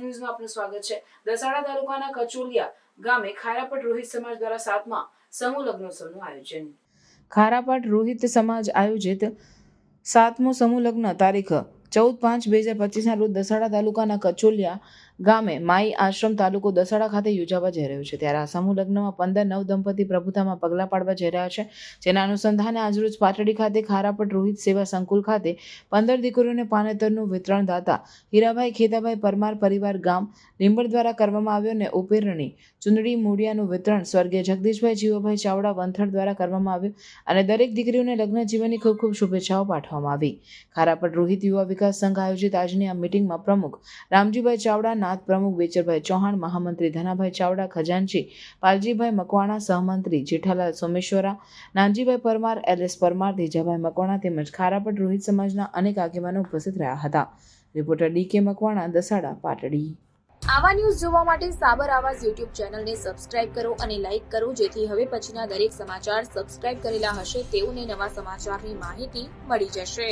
ન્યૂઝમાં આપનું સ્વાગત છે. દસાડા તાલુકાના કચોલિયા ગામે ખારાપટ રોહિત સમાજ દ્વારા સાતમા સમૂહ લગ્નોત્સવનું આયોજન. ખારાપટ રોહિત સમાજ આયોજિત સાતમો સમૂહ લગ્ન તારીખ ચૌદ પાંચ બે હજાર પચીસના રોજ દસાડા તાલુકાના કચોલિયા ગામે માઈ આશ્રમ તાલુકો દસાડા ખાતે યોજાવા જઈ રહ્યો છે. ત્યારે આ સમૂહ લગ્નમાં પંદર નવ દંપતી પ્રભુતામાં પગલાં પાડવા જઈ રહ્યા છે. જેના અનુસંધાને આજરોજ પાટડી ખાતે ખારાપટ રોહિત સેવા સંકુલ ખાતે પંદર દીકરીઓને પાનેતરનું વિતરણ દાતા હીરાભાઈ ખેતાભાઈ પરમાર પરિવાર ગામ લીંબડ દ્વારા કરવામાં આવ્યો અને ઉપેરણી ચુંદડી મૂળિયાનું વિતરણ સ્વર્ગીય જગદીશભાઈ, જીવાભાઈ ચાવડા વંથડ દ્વારા કરવામાં આવ્યું અને દરેક દીકરીઓને લગ્ન જીવનની ખૂબ ખૂબ શુભેચ્છાઓ પાઠવવામાં આવી. ખારાપટ રોહિત યુવા વિકાસ સંઘ આયોજિત આજની આ મિટિંગમાં પ્રમુખ રામજીભાઈ ચાવડા નાથ પ્રમુખ બેચરભાઈ ચૌહાણ, મહામંત્રી ધનાભાઈ ચાવડા, ખજાનચી પાલજીભાઈ મકવાણા, સહમંત્રી જેઠાલાલ સોમેશ્વરા, નાનજીભાઈ પરમાર એલ એસ પરમાર, ધીજાભાઈ મકવાણા તેમજ ખારાપટ રોહિત સમાજના અનેક આગેવાનો ઉપસ્થિત રહ્યા હતા. રિપોર્ટર ડી કે મકવાણા, દસાડા, પાટડી. આવા ન્યૂઝ જોવા માટે સાબર આવાજ યુટ્યુબ ચેનલને સબસ્ક્રાઇબ કરો અને લાઇક કરો, જેથી હવે પછીના દરેક સમાચાર સબસ્ક્રાઇબ કરેલા હશે તેઓને નવા સમાચારની માહિતી મળી જશે.